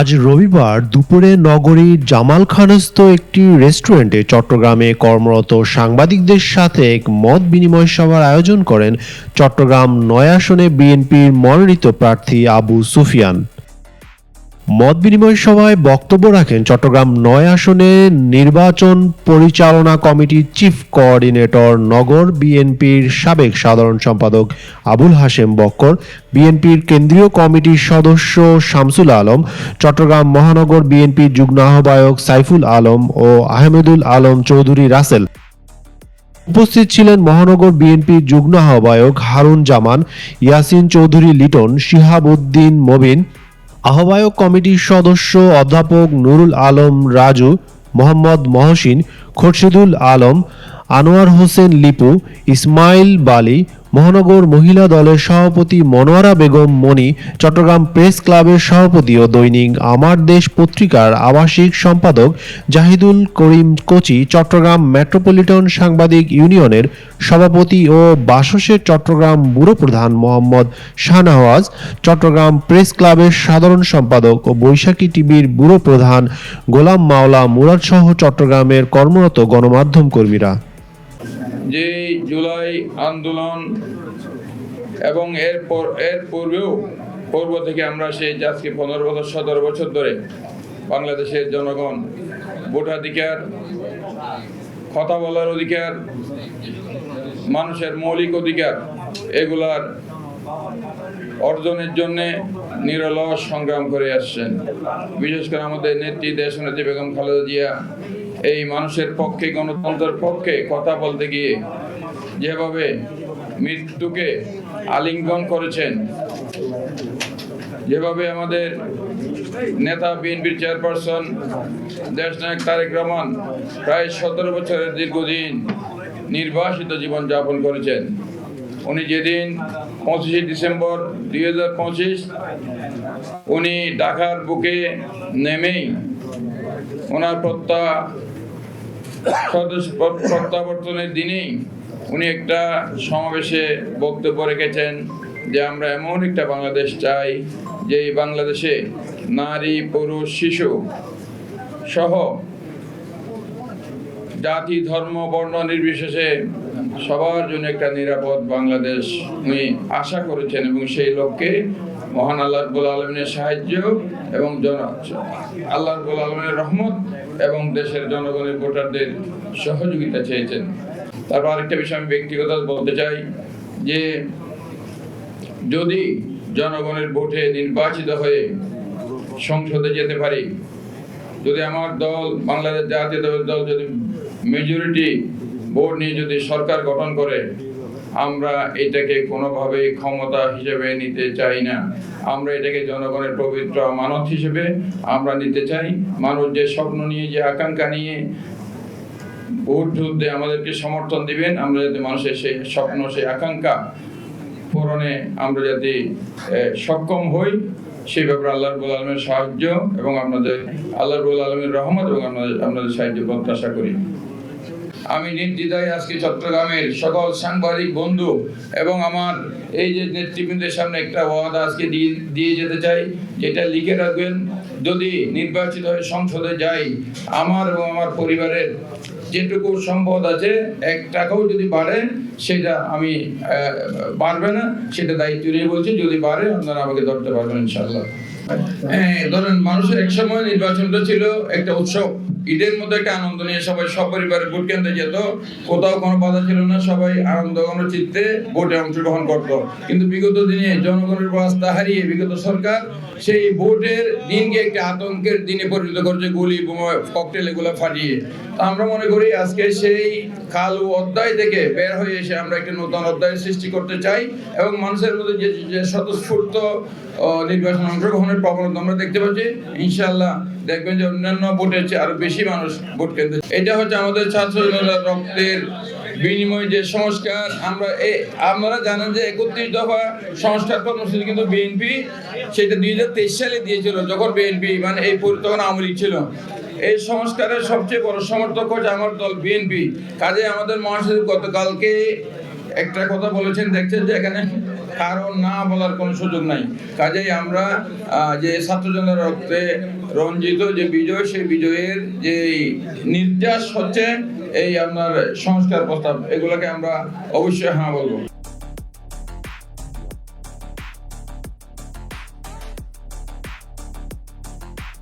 আজ রবিবার দুপুরে নগরীর জামালখানস্থ একটি রেস্টুরেন্টে চট্টগ্রামে কর্মরত সাংবাদিকদের সাথে এক মত বিনিময় সভার আয়োজন করেন চট্টগ্রাম নয় আসনে বিএনপির মনোনীত প্রার্থী আবু সুফিয়ান। মত বিনিময় সভায় বক্তব্য রাখেন চট্টগ্রাম নয় আসনে নির্বাচন পরিচালনা কমিটির চিফ কোঅর্ডিনেটর নগর বিএনপির সাবেক সাধারণ সম্পাদক আবুল হাশেম বক্কর, বিএনপির কেন্দ্রীয় কমিটির সদস্য শামসুল আলম, চট্টগ্রাম মহানগর বিএনপির যুগ্ম আহ্বায়ক সাইফুল আলম ও আহমেদুল আলম চৌধুরী রাসেল। উপস্থিত ছিলেন মহানগর বিএনপির যুগ্ম আহ্বায়ক হারুন জামান, ইয়াসিন চৌধুরী লিটন শিহাব উদ্দিন মবিন আহ্বায়ক কমিটির সদস্য অধ্যাপক নুরুল আলম রাজু মোহাম্মদ মহসিন খোরশেদুল আলম, আনোয়ার হোসেন লিপু, ইসমাইল বালি, মহানগর মহিলা দলের সভাপতি মনোয়ারা বেগম মণি চট্টগ্রাম প্রেস ক্লাবের সভাপতি ও দৈনিক আমার দেশ পত্রিকার আবাসিক সম্পাদক জাহিদুল করিম কোচি, চট্টগ্রাম মেট্রোপলিটন সাংবাদিক ইউনিয়নের সভাপতি ও বাসসের চট্টগ্রাম ব্যুরো প্রধান মোহাম্মদ শাহনওয়াজ, চট্টগ্রাম প্রেস ক্লাবের সাধারণ সম্পাদক ও বৈশাখী টিভির ব্যুরো প্রধান গোলাম মাওলা মুরাদ সহ চট্টগ্রামের কর্মরত গণমাধ্যম কর্মীরা। যে জুলাই আন্দোলন এবং এর পর, এর পূর্বেও, পূর্ব থেকে আমরা সেই আজকে পনেরো বছর, সতেরো বছর ধরে বাংলাদেশের জনগণ ভোটাধিকার, কথা বলার অধিকার, মানুষের মৌলিক অধিকার, এগুলার অর্জনের জন্য নিরলস সংগ্রাম করে আসছেন। বিশেষ করে আমাদের নেত্রী দেশনেত্রী বেগম খালেদা জিয়া এই মানুষের পক্ষে, গণতন্ত্রের পক্ষে কথা বলতে গিয়ে যেভাবে মৃত্যুকে আলিঙ্গন করেছেন, যেভাবে আমাদের নেতা, বিএনপির চেয়ারপারসন দেশনায়ক তারেক রহমান প্রায় সতেরো বছরের দীর্ঘদিন নির্বাসিত জীবন যাপন করেছেন। উনি যেদিন পঁচিশে ডিসেম্বর দুই হাজার পঁচিশ উনি ঢাকার বুকে নেমেই ওনার প্রত্যা প্রত্যাবর্তনের দিনেই উনি একটা সমাবেশে বক্তব্য রেখেছেন যে আমরা এমন একটা বাংলাদেশ চাই যে বাংলাদেশে নারী, পুরুষ, শিশু সহ জাতি, ধর্ম, বর্ণ নির্বিশেষে সবার জন্য একটা নিরাপদ বাংলাদেশ উনি আশা করেছেন এবং সেই লক্ষ্যে মহান আল্লাহ রব্বুল আলমিনের সাহায্য এবং জন আল্লাহ রব্বুল আলমিনের রহমত এবং দেশের জনগণের ভোটারদের সহযোগিতা চেয়েছেন। তারপর আরেকটা বিষয় আমি ব্যক্তিগত বলতে চাই যে, যদি জনগণের ভোটে নির্বাচিত হয়ে সংসদে যেতে পারি, যদি আমার দল, বাংলাদেশ জাতীয় দল যদি মেজরিটি ভোট নিয়ে যদি সরকার গঠন করে আমরা এটাকে কোনোভাবে ক্ষমতা হিসেবে নিতে চাই না। আমরা এটাকে জনগণের পবিত্র মানত হিসেবে আমরা নিতে চাই। মানুষ যে স্বপ্ন নিয়ে, যে আকাঙ্ক্ষা নিয়ে ভোট যুদ্ধে আমাদেরকে সমর্থন দিবেন, আমরা যাতে মানুষের সেই স্বপ্ন, সেই আকাঙ্ক্ষা পূরণে আমরা যাতে সক্ষম হই, সেই ব্যাপারে আল্লাহ রবুল আলমের সাহায্য এবং আপনাদের আল্লাহ রবুল আলমের রহমত এবং আপনাদের আপনাদের সাহায্য প্রত্যাশা করি। আমি নির্দ্বিধায় আজকে চট্টগ্রামের সকল সাংবাদিক, বন্ধু এবং আমার এই যে নেতৃবৃন্দের সামনে একটা ওয়াদা আজকে দিয়ে দিয়ে যেতে চাই, যেটা লিখে রাখবেন, যদি নির্বাচিত হয়ে সংসদে যাই, আমার এবং আমার পরিবারের যেটুকু সম্পদ আছে, এক টাকাও যদি বাড়ে, সেটা আমি বাড়বে না, সেটা দায়িত্ব নিয়ে বলছি, যদি বাড়ে, আপনারা আমাকে ধরতে পারবেন ইনশাল্লাহ ধরেন মানুষের এক সময় নির্বাচনটা ছিল একটা উৎসব। ঈদের মধ্যে একটা আনন্দ নিয়ে সবাই সপরিবারে ভোট কেন্দ্রে যেত। কোথাও কোনো বাধা ছিল না, সবাই আনন্দ ঘন চিত্তে ভোটে অংশগ্রহণ করত। কিন্তু বিগত দিনে জনগণের আস্থা হারিয়ে বিগত সরকার সেই ভোটের দিনকে একটা আতঙ্কের দিনে পরিণত করছে, গুলি, বোমা ককটেল এগুলো ফাটিয়ে। আমরা মনে করি আজকে সেই কালো অধ্যায় থেকে বের হয়ে এসে আমরা একটা নতুন অধ্যায় সৃষ্টি করতে চাই এবং মানুষের মধ্যে যে স্বতঃস্ফূর্ত নির্বাচন অংশগ্রহণের প্রবণতা আমরা দেখতে পাচ্ছি। ইনশাল্লাহ দেখবেন যে অন্যান্য ভোটের চেয়ে আরও বেশি মানুষ ভোট কেন্দ্রে। এটা হচ্ছে আমাদের ছাত্র রক্তের বিনিময় যে সংস্কার। আমরা এ, আপনারা জানেন যে একত্রিশ দফা সংস্কার কর্মসূচি কিন্তু বিএনপি সেটা দুই হাজার তেইশ সালে দিয়েছিল, যখন বিএনপি মানে এই তখন আওয়ামী লীগ ছিল। এই সংস্কারের সবচেয়ে বড় সমর্থক হচ্ছে আমার দল বিএনপি। কাজে আমাদের মহাসচিব গতকালকে একটা কথা বলেছেন, দেখছেন যে এখানে কারণ না বলার কোনো সুযোগ নাই। কাজেই আমরা যে ছাত্রজনের রক্তে রঞ্জিত যে বিজয়, সেই বিজয়ের যে নির্যাস হচ্ছে, এই আপনার সংস্কার প্রস্তাব, এগুলোকে আমরা অবশ্যই হ্যাঁ বলব।